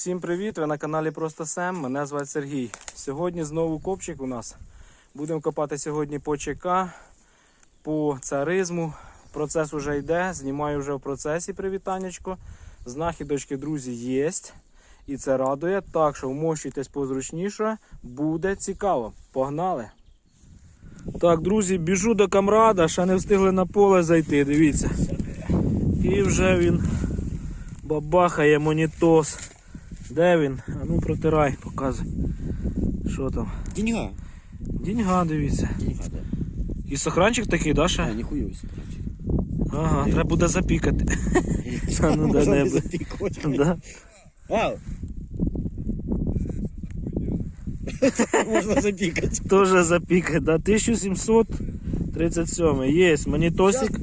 всім привіт! Ви на каналі Просто Сем. Мене звати Сергій. Сьогодні знову копчик у нас. Будемо копати сьогодні по ЧК, по царизму. Процес уже йде. Знімаю вже в процесі привітаннячко. Знахідочки, друзі, є. І це радує. Так що вмощуйтесь позручніше. Буде цікаво. Погнали! Так, друзі, біжу до камрада, ще не встигли на поле зайти, дивіться. І вже він бабахає монітос. Де він? А ну протирай, показуй. Що там? Деньга. Діньга, дивіться. Деньга, да. І сохранчик такий, да, ще? ніхуя ось, короче. Ага, треба буде запікати. А ну, Можна де-небудь. без. Да. А. Можна запікати. Тоже запікати, да. 1737. Є монітосик.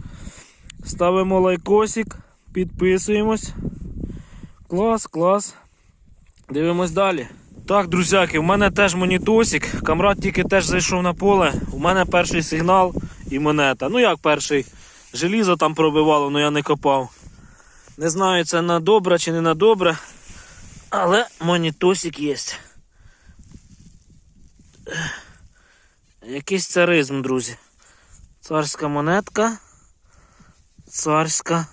Ставимо лайкосик, підписуємось. Клас, клас. Дивимось далі. Так, друзяки, в мене теж монітосик. Камрад тільки теж зайшов на поле. У мене перший сигнал і монета. Ну як перший? Желізо там пробивало, але я не копав. Не знаю, це на добре чи не на добре. Але монітосик є. Якийсь царизм, друзі. Царська монетка. Царська.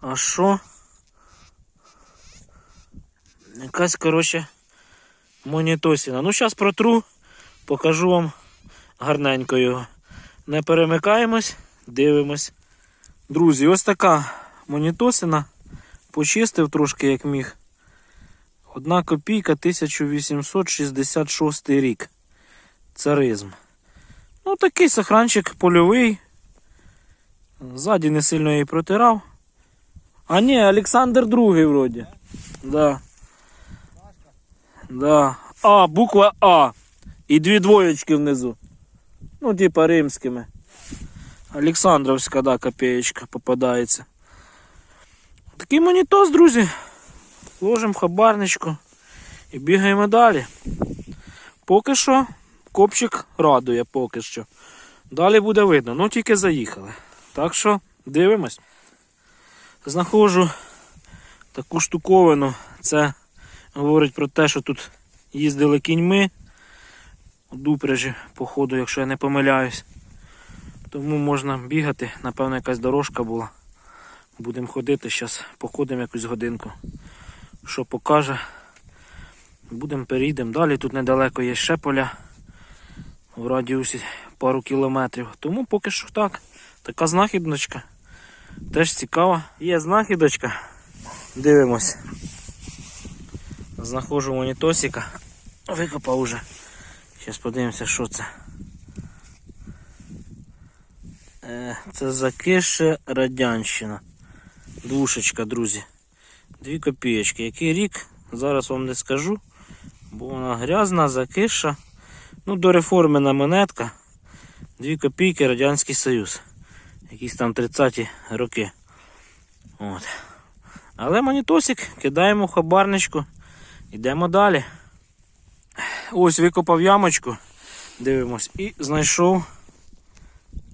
А що? Якась, коротше, монітосіна. Ну, зараз протру, покажу вам гарненько його. Не перемикаємось, дивимось. Друзі, ось така монітосина. Почистив трошки, як міг. Одна копійка 1866 рік. Царизм. Ну, такий сохранчик польовий. Ззаді не сильно її протирав. А ні, Олександр II вроді. Да. Да. А, буква А. І дві двоєчки внизу. Ну, типа римськими. Олександровська, да, копеєчка попадається. Такий монітос, друзі. Ложимо хабарничку і бігаємо далі. Поки що копчик радує, поки що. Далі буде видно, ну тільки заїхали. Так що дивимось. Знаходжу таку штуковину. Це говорить про те, що тут їздили кіньми. Дупряжі, походу, якщо я не помиляюсь. Тому можна бігати, напевно, якась дорожка була. Будемо ходити, зараз походимо якусь годинку. Що покаже. Будемо перейдемо. Далі тут недалеко є ще поля в радіусі пару кілометрів. Тому поки що так. Така знахідночка. Теж цікава. Є знахідочка. Дивимось. Знаходжу монітосика. Викопав уже. Зараз подивимося, що це. Е, Це закише радянщина. Душечка, друзі. Дві копієчки. Який рік? Зараз вам не скажу. Бо вона грязна, закиша. Ну, дореформена монетка. Дві копійки Радянський Союз. Якісь там 30-ті роки. От. Але монітосик кидаємо в хабарничку. Йдемо далі. Ось викопав ямочку. Дивимось. І знайшов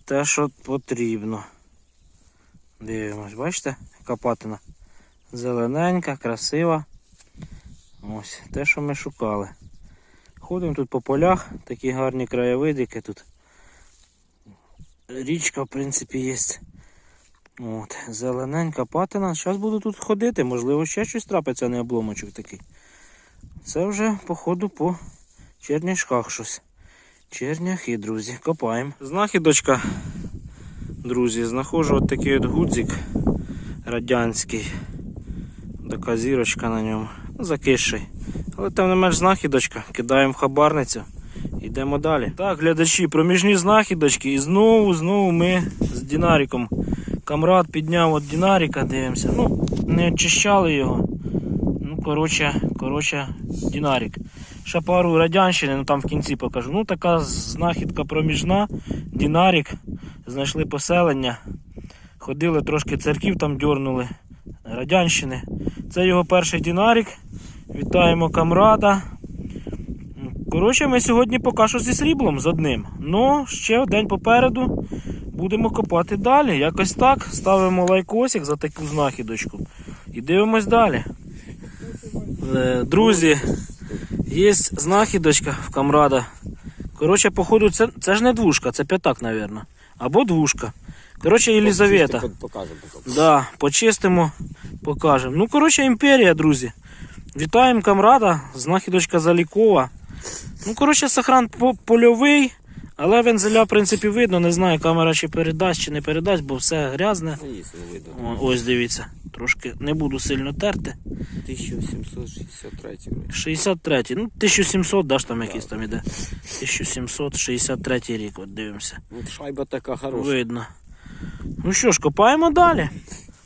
те, що потрібно. Дивимось, бачите, яка патина. Зелененька, красива. Ось те, що ми шукали. Ходимо тут по полях, такі гарні краєвидики тут. Річка, в принципі, є. От, Зелененька патина. Зараз буду тут ходити, можливо, ще щось трапиться, не обломочок такий. Це вже, походу, по черняшках щось. Черняхи, друзі, копаємо. Знахідочка, друзі, знаходжу от такий от гудзик радянський. Така зірочка на ньому. Ну, Закисший. Але там не менш знахідочка. Кидаємо в хабарницю. Йдемо далі. Так, глядачі, проміжні знахідочки. І знову, знову ми з Дінаріком. Камрад підняв от Дінаріка, дивимося. Ну, не очищали його. Ну, коротше, коротше, Дінарік. Ще пару радянщини, ну там в кінці покажу. Ну, така знахідка проміжна. Дінарік. Знайшли поселення. Ходили трошки церків там дьорнули. Радянщини. Це його перший Дінарік. Вітаємо камрада. Коротше, ми сьогодні поки що зі сріблом з одним. Ну, ще день попереду. Будемо копати далі. Якось так. Ставимо лайкосик за таку знахідочку. І дивимось далі. Е, Друзі, є знахідочка в камрада. Коротше, походу, це, це ж не двушка, це п'ятак, мабуть. Або двушка. Коротше, Єлізавета. Покажемо. Да, почистимо, покажемо. Ну, коротше, імперія, друзі. Вітаємо камрада, знахідочка залікова. Ну, коротше, сохран по- польовий, але вензеля, в принципі, видно. Не знаю, камера чи передасть, чи не передасть, бо все грязне. Видно. О, ось дивіться, трошки не буду сильно терти. 1763 вроді. 63, ну 1700, даш там якийсь там іде. 1763 рік, от дивимося. Ну, шайба така хороша. Видно. Ну що ж, копаємо далі.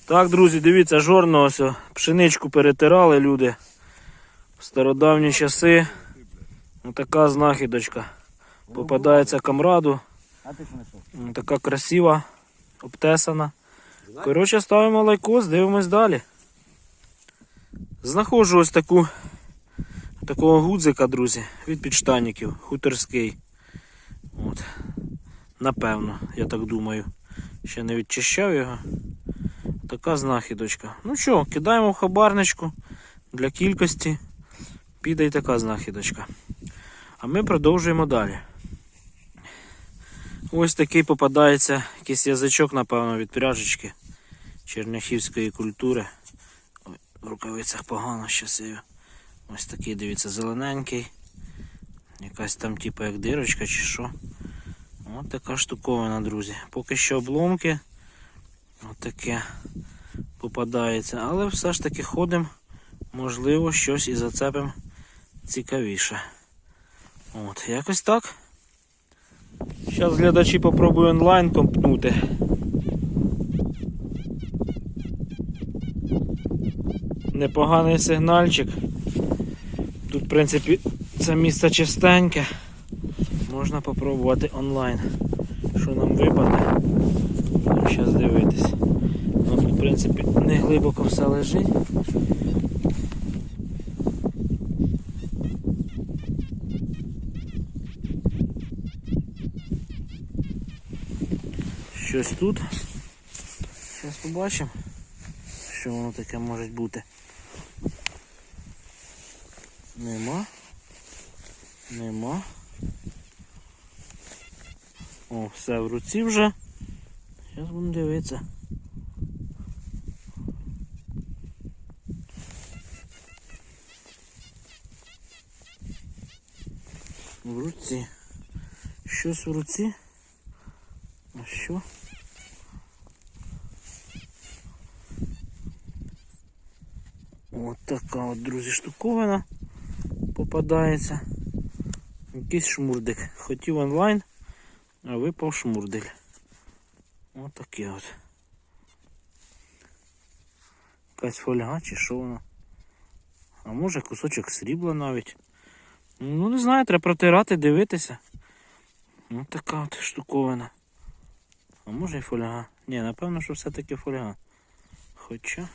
Так, друзі, дивіться, жорно ось пшеничку перетирали люди. В стародавні часи. Ось така знахідочка. Попадається камраду. Така красива, обтесана. Коротше, ставимо лайкос, дивимось далі. Знаходжу ось таку такого гудзика, друзі, від підштанників, хуторський. От. Напевно, я так думаю. Ще не відчищав його. Така знахідочка. Ну що, кидаємо в хабарничку для кількості. Піде й така знахідочка. А ми продовжуємо далі. Ось такий попадається якийсь язичок, напевно, від пряжечки черняхівської культури. Ой, в рукавицях погано щасливо. Ось такий, дивіться, зелененький. Якась там, типу, як дирочка чи що. Ось така штуковина, друзі. Поки що обломки. Ось таке попадається. Але все ж таки ходимо. Можливо, щось і зацепимо цікавіше. От, якось так. Зараз глядачі попробую онлайн компнути. Непоганий сигнальчик. Тут, в принципі, це місце чистеньке. Можна попробувати онлайн. Що нам випаде? Будемо зараз дивитись. Тут, в принципі, не глибоко все лежить. Щось тут. Зараз побачимо, що воно таке може бути. Нема. Нема. О, все в руці вже. Зараз будемо дивитися. В руці. Щось в руці. А що? От така от, друзі, штуковина попадається. Якийсь шмурдик. Хотів онлайн, а випав шмурдик. От таке от. Якась фольга чи що воно. А може кусочок срібла навіть. Ну не знаю, треба протирати, дивитися. Ось така от штуковина. А може і фольга. Ні, напевно, що все-таки фольга. Хоча.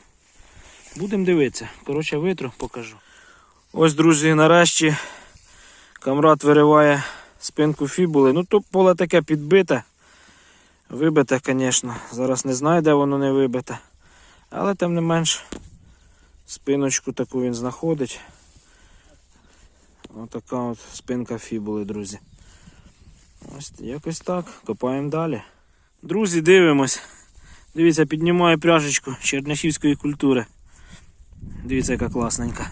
Будемо дивитися. Коротше, витру покажу. Ось, друзі, нарешті камрад вириває спинку фібули. Ну, тут поле таке підбите. Вибите, звісно. Зараз не знаю, де воно не вибите. Але тим не менш спиночку таку він знаходить. Отака от спинка фібули, друзі. Ось якось так. Копаємо далі. Друзі, дивимось. Дивіться, піднімаю пряжечку черняхівської культури. Дивіться, яка класненька.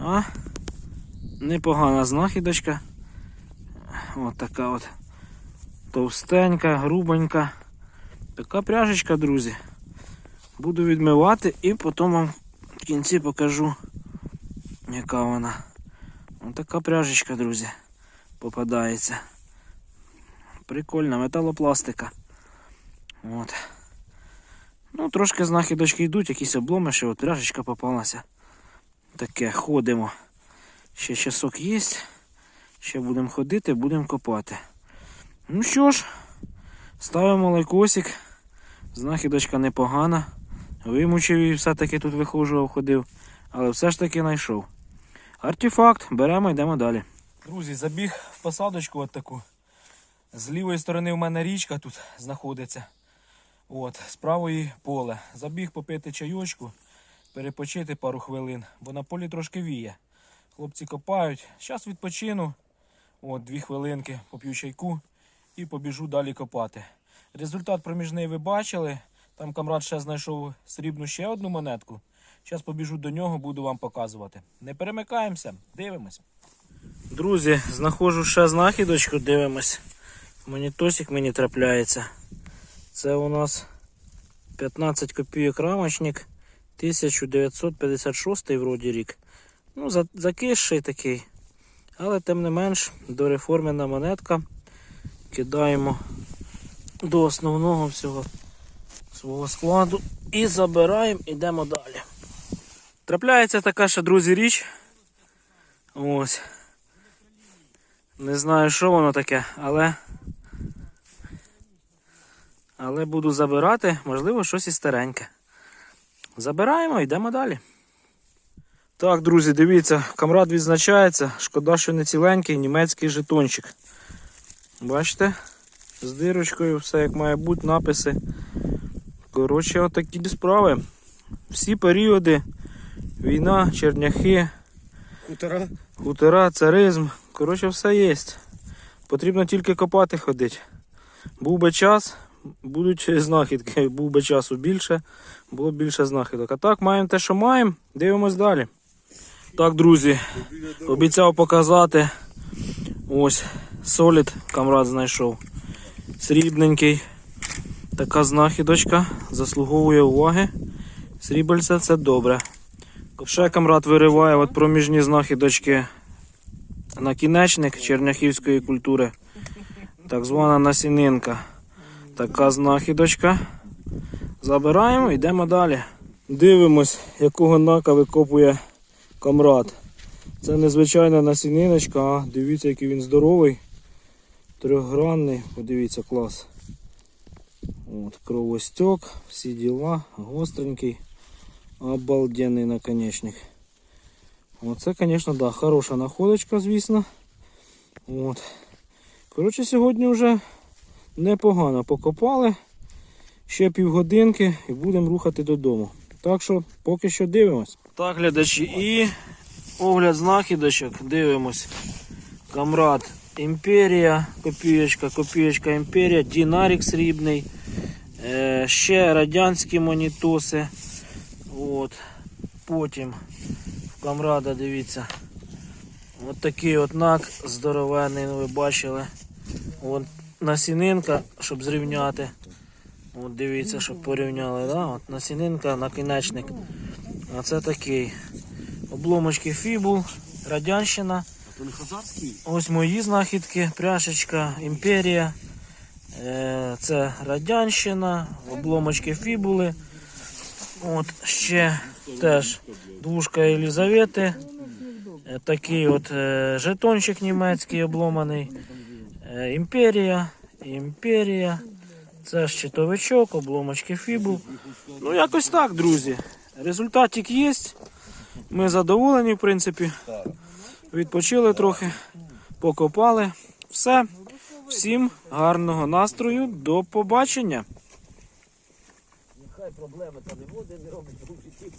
А, непогана знахідочка. От така от товстенька, грубенька. Така пряжечка, друзі. Буду відмивати і потім вам в кінці покажу, яка вона. Ось така пряжечка, друзі, попадається. Прикольна металопластика. От. Ну, трошки знахідочки йдуть, якісь обломи, ще от пряжечка попалася. Таке, ходимо. Ще часок є. Ще будемо ходити, будемо копати. Ну що ж, ставимо лайкосик. Знахідочка непогана. Вимучив і все-таки тут вихожував, ходив. Але все ж таки знайшов. Артефакт, беремо, йдемо далі. Друзі, забіг в посадочку от таку. З лівої сторони в мене річка тут знаходиться. От, з правої поле. Забіг попити чайочку, перепочити пару хвилин, бо на полі трошки віє. Хлопці копають. Зараз відпочину. От, дві хвилинки, поп'ю чайку і побіжу далі копати. Результат проміжний ви бачили. Там камрад ще знайшов срібну ще одну монетку. Зараз побіжу до нього, буду вам показувати. Не перемикаємося, дивимось. Друзі, знаходжу ще знахідочку, дивимось. Монітосик мені трапляється. Це у нас 15 копійок рамочник, 1956 вроді рік. Ну, закисший такий. Але тим не менш, дореформена монетка. Кидаємо до основного всього свого складу і забираємо, ідемо далі. Трапляється така ще, друзі, річ. Ось. Не знаю, що воно таке, але. Але буду забирати, можливо, щось і стареньке. Забираємо, йдемо далі. Так, друзі, дивіться, камрад відзначається. Шкода, що не ціленький німецький жетончик. Бачите? З дирочкою, все як має бути, написи. Коротше, отакі справи. Всі періоди. Війна, черняхи, Хутора. хутора, царизм. Коротше, все є. Потрібно тільки копати ходити. Був би час, будуть знахідки. Був би часу більше, було б більше знахідок. А так, маємо те, що маємо. Дивимось далі. Так, друзі, обіцяв показати. Ось солід камрад знайшов. Срібненький. Така знахідочка. Заслуговує уваги. Срібельце це добре. Ще камрад вириває от проміжні знахідочки накінечник черняхівської культури. Так звана насінинка. Така знахідочка. Забираємо, йдемо далі. Дивимось, якого нака викопує камрад. Це незвичайна насіниночка, а дивіться, який він здоровий. Трьохгранний, подивіться, клас. От, кровостек, всі діла, гостренький, обалденний наконечник. Оце, звісно, да, хороша находочка, звісно. От. Коротше, сьогодні вже непогано покопали. Ще півгодинки і будемо рухати додому. Так що поки що дивимось. Так, глядачі, і огляд знахідочок. Дивимось. Камрад Імперія, копієчка, копієчка Імперія, Дінарік срібний. Е, ще радянські монітоси. От. Потім в камрада, дивіться. От такий от нак здоровенний, ну, ви бачили. От насінинка, щоб зрівняти. От дивіться, щоб порівняли. Да? От насінинка, накінечник. А це такий. Обломочки фібул, радянщина. Ось мої знахідки, пряшечка, імперія. Е, Це радянщина, обломочки фібули. От ще теж двушка Єлізавети. Е, Такий от е, жетончик німецький обломаний. Е, Імперія, імперія. Це щитовичок, обломочки фібул. Ну, якось так, друзі. Результатик є. Ми задоволені, в принципі. Відпочили трохи, покопали. Все. Всім гарного настрою. До побачення. Нехай проблеми та не буде, не робить в житті